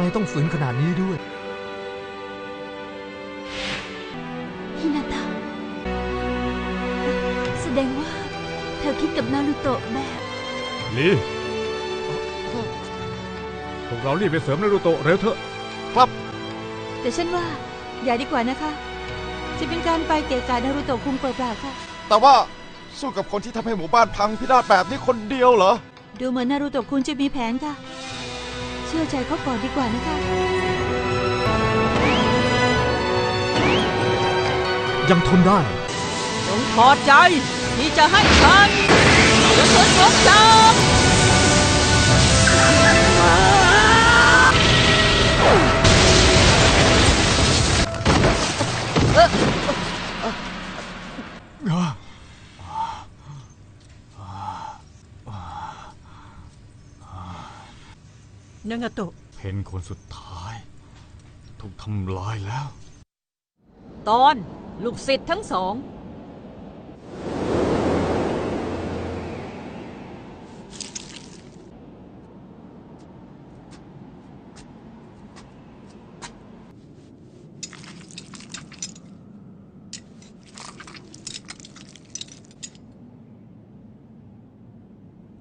ไมต้องฝืนขนาดนี้ด้วย ฮินาตะแสดงว่า เธอคิดกับนารูโตะแบบ ลีพวกเรารีบไปเสริมนารูโตะเร็วเถอะแต่ฉันว่า อย่าดีกว่านะคะ จะเป็นการไปเกะกะนารูโตะคุงเปล่าๆค่ะ แต่ว่าสู้กับคนที่ทำให้หมู่บ้านพังพินาศแบบนี้คนเดียวเหรอ ดูเหมือนนารูโตะคุงจะมีแผนค่ะ เชื่อใจเขาก่อนดีกว่านะคะ ยังทนได้ จงถอดใจที่จะให้ฉันกระสุนของจับ นางาโตะ เพนคนสุดท้าย ถูกทำลายแล้ว ตอนลูกศิษย์ทั้งสอง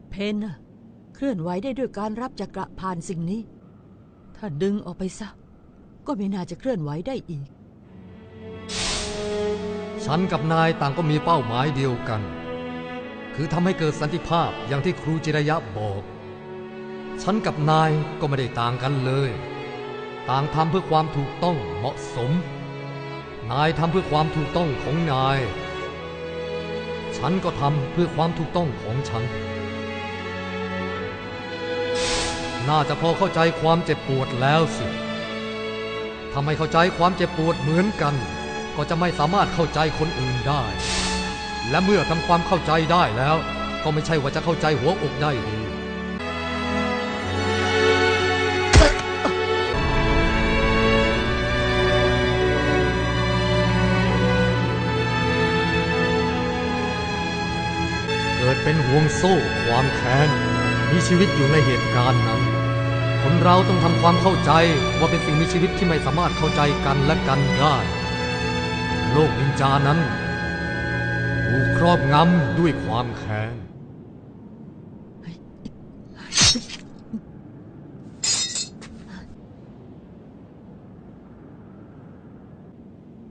เพนน่ะ เคลื่อนไหวได้ด้วยการรับจักระผ่านสิ่งนี้ ถ้าดึงออกไปซะ ก็ไม่น่าจะเคลื่อนไหวได้อีก ฉันกับนายต่างก็มีเป้าหมายเดียวกัน คือทำให้เกิดสันติภาพอย่างที่ครูจิรยะบอก ฉันกับนายก็ไม่ได้ต่างกันเลย ต่างทำเพื่อความถูกต้องเหมาะสม นายทำเพื่อความถูกต้องของนาย ฉันก็ทำเพื่อความถูกต้องของฉัน น่าจะพอเข้าใจความเจ็บปวดแล้วสิถ้าไม่เข้าใจความเจ็บปวดเหมือนกัน ก็จะไม่สามารถเข้าใจคนอื่นได้ และเมื่อทำความเข้าใจได้แล้ว ก็ไม่ใช่ว่าจะเข้าใจหัวอกได้ดีเกิดเป็นห่วงโซ่ความแค้น มีชีวิตอยู่ในเหตุการณ์นั้น คนเราต้องทำความเข้าใจว่าเป็นสิ่งมีชีวิตที่ไม่สามารถเข้าใจกันและกันได้ โลกนินจานั้นถูกครอบงำด้วยความแค้น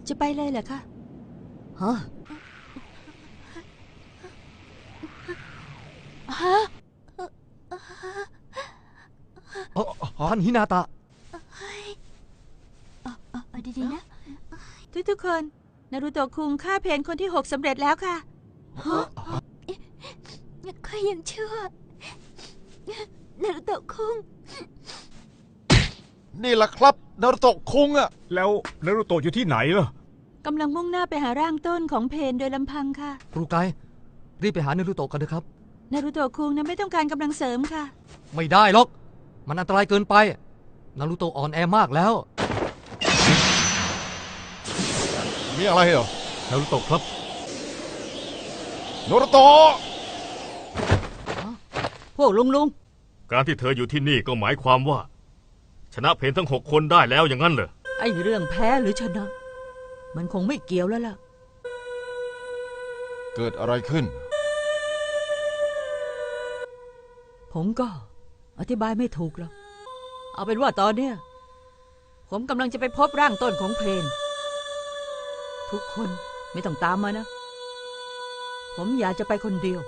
จะไปเลยเหรอคะฮะฮะ ท่านฮินาตะเอาเอาดีๆนะ ทุกทุกๆคน นารูโตะคุงฆ่าเพนคนที่หกสำเร็จแล้วค่ะ ค่อยยังชั่วนารูโตะคุง นี่แหละครับนารุโตะคุงอะแล้วนารูโตะอยู่ที่ไหนล่ะ กำลังมุ่งหน้าไปหาร่างต้นของเพนโดยลำพังค่ะ ครูไกด์รีบไปหาเนรุโตะกันเถอะครับ นารูโตะคุงนั้นไม่ต้องการกำลังเสริมค่ะ ไม่ได้หรอก มันอันตรายเกินไป นารุโตะอ่อนแอมากแล้ว มีอะไรเหรอนารูโตะครับนารุโตะพวกลุงลุงการที่เธออยู่ที่นี่ก็หมายความว่า ชนะเพนทั้งหกคนได้แล้วอย่างนั้นเหรอ ไอ้เรื่องแพ้หรือชนะ มันคงไม่เกี่ยวแล้วล่ะ เกิดอะไรขึ้น ผมก็ อธิบายไม่ถูกหรอก เอาเป็นว่าตอนเนี้ยผมกำลังจะไปพบร่างต้นของเพลงทุกคนไม่ต้องตามมานะ ผมอยากจะไปคนเดียว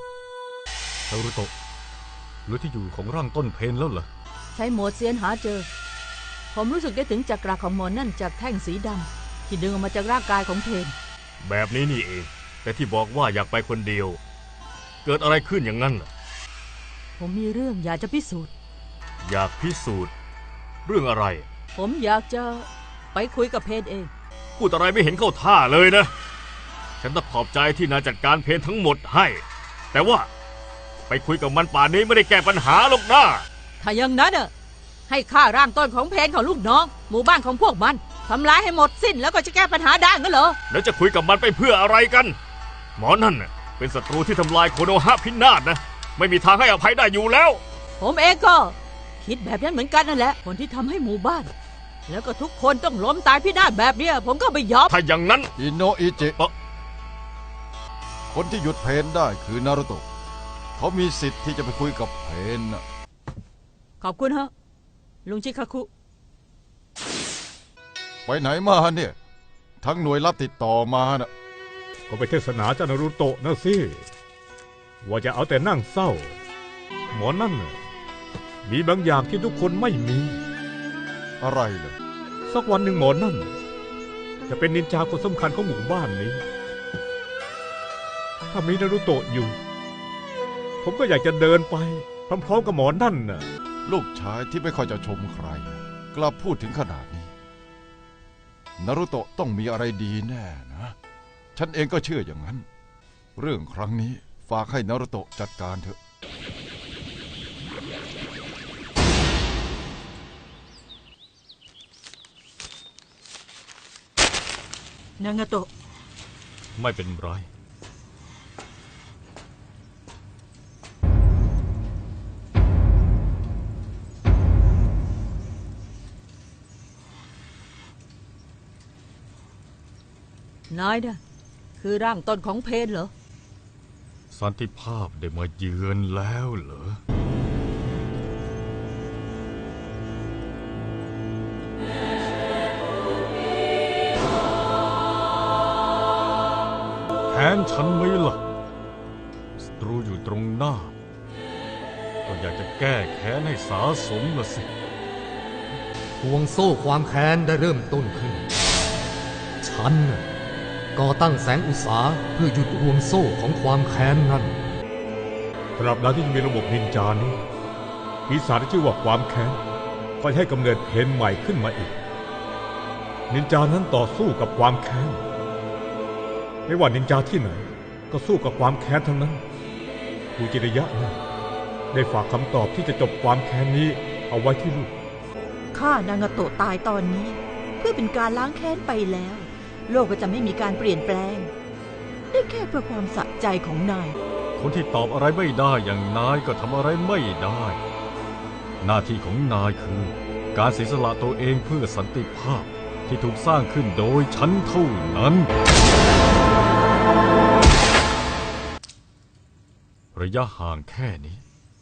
นารูโตะหรือที่อยู่ของร่างต้นเพนแล้วเหรอ ใช้โหมดเซียนหาเจอ ผมรู้สึกได้ถึงจักราของหมอนนั่นจากแท่งสีดำที่ดึงออกมาจากร่างกายของเพลงแบบนี้นี่เอง แต่ที่บอกว่าอยากไปคนเดียว เกิดอะไรขึ้นอย่างนั้นเหรอผมมีเรื่องอยากจะพิสูจน์ อยากพิสูจน์ เรื่องอะไร ผมอยากจะไปคุยกับเพนเอง พูดอะไรไม่เห็นเข้าท่าเลยนะ ฉันต้องขอบใจที่นายจัดการเพนทั้งหมดให้ แต่ว่าไปคุยกับมันป่านนี้ไม่ได้แก้ปัญหาหรอกนะถ้าอย่างนั้นน่ะให้ฆ่าร่างต้นของเพนของลูกน้อง หมู่บ้านของพวกมันทำลายให้หมดสิ้นแล้วก็จะแก้ปัญหาได้งั้นเหรอ แล้วจะคุยกับมันไปเพื่ออะไรกัน หมอนั่นน่ะเป็นศัตรูที่ทำลายโคโนฮะพินาศนะ ไม่มีทางให้อภัยได้อยู่แล้ว ผมเองก็ คิดแบบนั้นเหมือนกันนั่นแหละ คนที่ทำให้หมู่บ้าน แล้วก็ทุกคนต้องล้มตายพินาศแบบเนี้ยผมก็ไม่ยอม ถ้าอย่างนั้น อิโนอิจิ เอ่อ คนที่หยุดเพนได้คือนารุโตะเขามีสิทธิ์ที่จะไปคุยกับเพนน่ะ ขอบคุณฮะ ลุงชิคาคุ ไปไหนมาเนี่ย ทั้งหน่วยรับติดต่อมาน่ะ ก็ไปเทศนาเจ้านารุโตะนะสิ ว่าจะเอาแต่นั่งเศร้า หมอนั่นน่ะ มีบางอย่างที่ทุกคนไม่มี อะไรเลยสักวันหนึ่งหมอนั่น จะเป็นนินจาคนสำคัญของหมู่บ้านนี้ ถ้ามีนารุโตะอยู่ ผมก็อยากจะเดินไป พร้อมๆกับหมอนั่นน่ะ ลูกชายที่ไม่ค่อยจะชมใคร กลับพูดถึงขนาดนี้ นารุโตะต้องมีอะไรดีแน่นะ ฉันเองก็เชื่ออย่างนั้น เรื่องครั้งนี้ฝากให้นารุโตะจัดการเถอะ นางาโตะไม่เป็นไร นายนะคือร่างต้นของเพนเหรอ สันติภาพได้มาเยือนแล้วเหรอ ฉันไหมล่ะศัตรูอยู่ตรงหน้า ก็อยากจะแก้แค้นให้สาสมละสิห่วงโซ่ความแค้นได้เริ่มต้นขึ้น ฉันน่ะก่อตั้งแสงอุตสาหเพื่อหยุดห่วงโซ่ของความแค้นนั้นตราบใดที่ยังมีระบบนินจานี้ปีศาจที่ชื่อว่าความแค้นก็จะให้กำเนิดเพนใหม่ขึ้นมาอีก นินจานั้นต่อสู้กับความแค้น ไม่ว่านินจาที่ไหน ก็สู้กับความแค้นทั้งนั้นคูจิระยะนะได้ฝากคำตอบที่จะจบความแค้นนี้เอาไว้ที่ลูกข้านางาโตะตายตอนนี้ เพื่อเป็นการล้างแค้นไปแล้ว โลกก็จะไม่มีการเปลี่ยนแปลง ได้แค่เพื่อความสะใจของนาย คนที่ตอบอะไรไม่ได้อย่างนายก็ทำอะไรไม่ได้ หน้าที่ของนายคือ การเสียสละตัวเองเพื่อสันติภาพ ที่ถูกสร้างขึ้นโดยฉันเท่านั้น ระยะห่างแค่นี้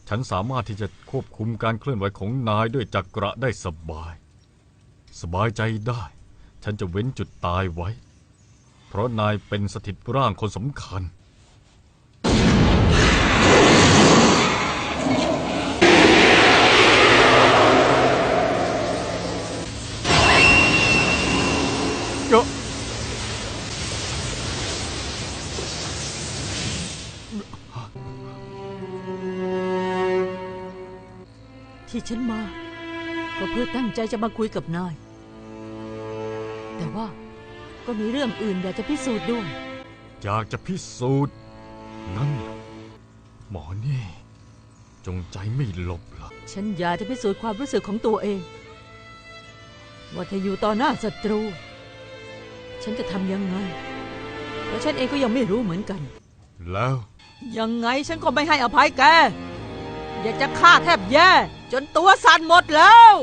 ฉันสามารถที่จะควบคุมการเคลื่อนไหวของนายด้วยจักระได้สบาย สบายใจได้ ฉันจะเว้นจุดตายไว้ เพราะนายเป็นสถิตร่างคนสำคัญ ที่ฉันมา ก็เพื่อตั้งใจจะมาคุยกับนาย แต่ว่าก็มีเรื่องอื่นอยากจะพิสูจน์ด้วย อยากจะพิสูจน์งั้นเหรอหมอนี่ จงใจไม่หลบเหรอฉันอยากจะพิสูจน์ความรู้สึกของตัวเอง ว่าถ้าอยู่ต่อหน้าศัตรู ฉันจะทำยังไงเพราะฉันเองก็ยังไม่รู้เหมือนกัน แล้ว ยังไงฉันก็ไม่ให้อภัยแก อยากจะฆ่าแทบแย่ จนตัวสั่นหมดแล้ว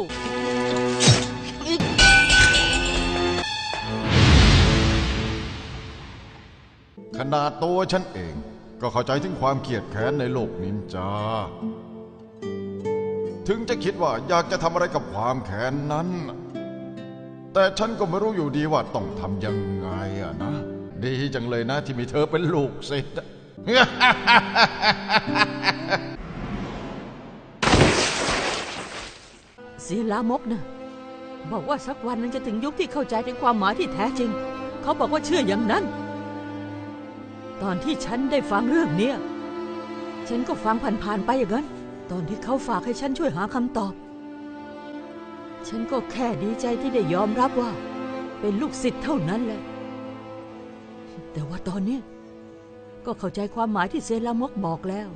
ขนาดตัวฉันเอง ก็เข้าใจถึงความเกลียดแค้นในโลกนินจา ถึงจะคิดว่าอยากจะทำอะไรกับความแค้นนั้น แต่ฉันก็ไม่รู้อยู่ดีว่าต้องทำยังไงอะนะ ดีจังเลยนะที่มีเธอเป็นลูกศิษย์ สีลามกนะบอกว่าสักวันนึงจะถึงยุคที่เข้าใจถึงความหมายที่แท้จริง เขาบอกว่าเชื่ออย่างนั้น ตอนที่ฉันได้ฟังเรื่องเนี้ยฉันก็ฟังผ่านๆไปอย่างนั้น ตอนที่เขาฝากให้ฉันช่วยหาคำตอบ ฉันก็แค่ดีใจที่ได้ยอมรับว่า เป็นลูกศิษย์เท่านั้นแหละ แต่ว่าตอนนี้ก็เข้าใจความหมายที่เซรามกบอกแล้ว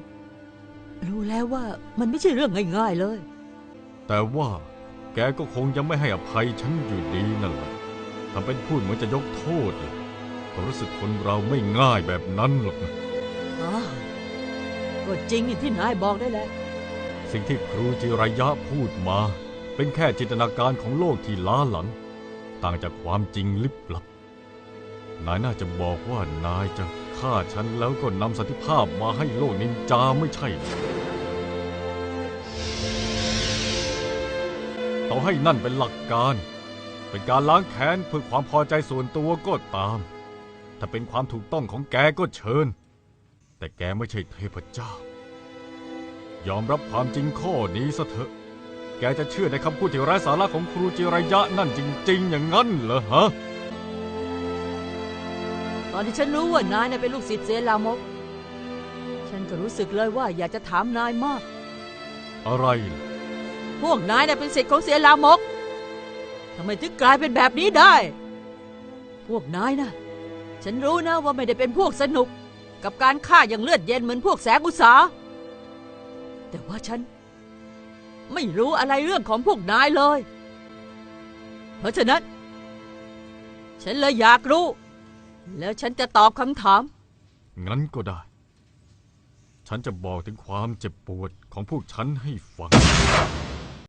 รู้แล้วว่ามันไม่ใช่เรื่องง่ายๆเลย แต่ว่าแกก็คงยังไม่ให้อภัยฉันอยู่ดีนั่นแหละทำเป็นพูดเหมือนจะยกโทษเลยความรู้สึกคนเราไม่ง่ายแบบนั้นหรอกนะอ้าวก็จริงอย่างที่นายบอกได้แหละ สิ่งที่ครูจิรายะพูดมา เป็นแค่จินตนาการของโลกที่ล้าหลัง ต่างจากความจริงลิบลับ นายน่าจะบอกว่านายจะฆ่าฉันแล้วก็นำสันติภาพมาให้โลกนินจาไม่ใช่เหรอ ต่อให้นั่นเป็นหลักการ เป็นการล้างแค้นเพื่อความพอใจส่วนตัวก็ตาม ถ้าเป็นความถูกต้องของแกก็เชิญ แต่แกไม่ใช่เทพเจ้า ยอมรับความจริงข้อนี้ซะเถอะ แกจะเชื่อในคำพูดที่ไร้สาระของครูจิรายะนั่นจริง ๆ อย่างนั้นเหรอฮะ ตอนที่ฉันรู้ว่านายน่ะเป็นลูกศิษย์เซลามก ฉันก็รู้สึกเลยว่าอยากจะถามนายมาก อะไรล่ะ พวกนายน่ะเป็นศิษย์ของเซลามกทำไมถึงกลายเป็นแบบนี้ได้ พวกนายนะฉันรู้นะว่าไม่ได้เป็นพวกสนุก กับการฆ่าอย่างเลือดเย็นเหมือนพวกแสงอุตสา แต่ว่าฉัน ไม่รู้อะไรเรื่องของพวกนายเลย เพราะฉะนั้น ฉันเลยอยากรู้ แล้วฉันจะตอบคำถาม งั้นก็ได้ ฉันจะบอกถึงความเจ็บปวดของพวกฉันให้ฟัง